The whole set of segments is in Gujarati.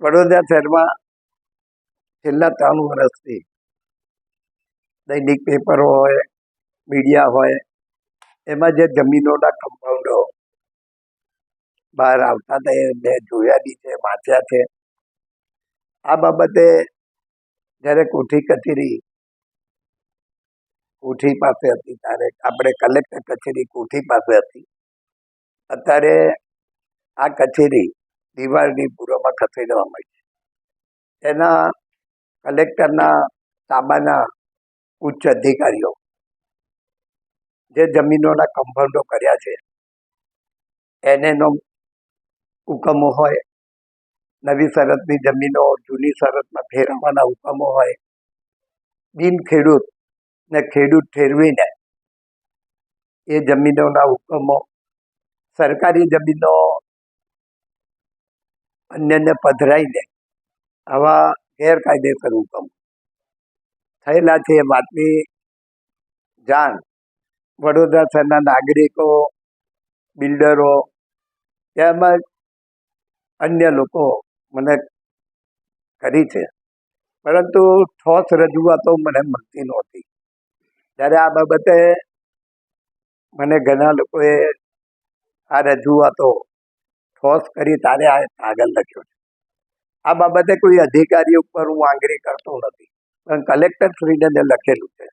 વડોદરા શહેરમાં છેલ્લા ત્રણ વર્ષથી દૈનિક પેપરો હોય, મીડિયા હોય, એમાં જે જમીનોના કમ્પાઉન્ડો બહાર આવતા એ મેં જોયા છે, વાંચ્યા છે. આ બાબતે જ્યારે કોઠી કચેરી, કોઠી પાસે હતી, ત્યારે આપણે કલેક્ટર કચેરી કોઠી પાસે હતી, અત્યારે આ કચેરી દિવાળની પૂર્વમાં ખસેડવામાં આવી છે. એના કલેક્ટરના તાબાના ઉચ્ચ અધિકારીઓ જે જમીનોના કમ્પાઉન્ડો કર્યા છે, એનેનો હુકમો હોય, નવી શરતની જમીનો જૂની શરતમાં ફેરવવાના હુકમો હોય, બિન ખેડૂત ને ખેડૂત ઠેરવીને એ જમીનોના હુકમો, સરકારી જમીનો અન્યને પધરાઈને આવા ગેરકાયદેસર હુકમ થયેલા છે એ વાતની જાણ વડોદરા શહેરના નાગરિકો, બિલ્ડરો, તેમજ અન્ય લોકો મને કરી છે. પરંતુ ઠોસ રજૂઆતો મને મળતી નહોતી. ત્યારે આ બાબતે મને ઘણા લોકોએ આ રજૂઆતો ઠોસ કરી તારે આ કાગળ લખ્યો છે. આ બાબતે કોઈ અધિકારી ઉપર હું આંગરી કરતો નથી, પણ કલેક્ટર શ્રીને લખેલું છે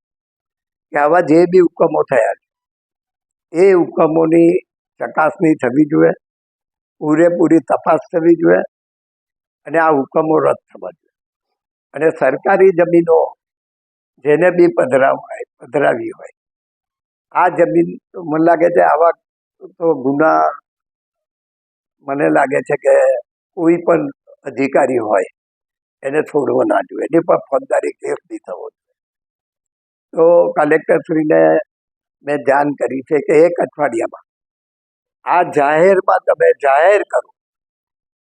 કે આવા જે બી હુકમો થયા છે, એ હુકમોની ચકાસણી થવી જોઈએ, પૂરેપૂરી તપાસ થવી જોઈએ અને આ હુકમો રદ થવા જોઈએ. અને સરકારી જમીનો જેને બી પધરાવાય પધરાવી હોય, આ જમીન મને લાગે છે આવા તો ગુના મને લાગે છે કે કોઈ પણ અધિકારી હોય, એને છોડવો ના જોઈએ. એની પણ ફોજદારી કેસ નહીં થવો જોઈએ. તો કલેક્ટરશ્રીને મેં ધ્યાન કરી છે કે એક અઠવાડિયામાં આ જાહેરમાં તમે જાહેર કરો,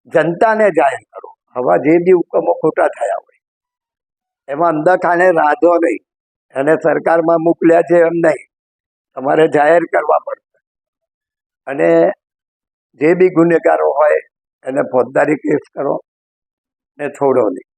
જનતાને જાહેર કરો, હવા જે બી હુકમો ખોટા થયા હોય. એમાં અંદરખાને રાધો નહીં, એને સરકારમાં મોકલ્યા છે એમ નહીં. તમારે જાહેર કરવા પડશે. અને જે બી ગુનેગારો હોય એને ફોજદારી કેસ કરો ને છોડો નહીં.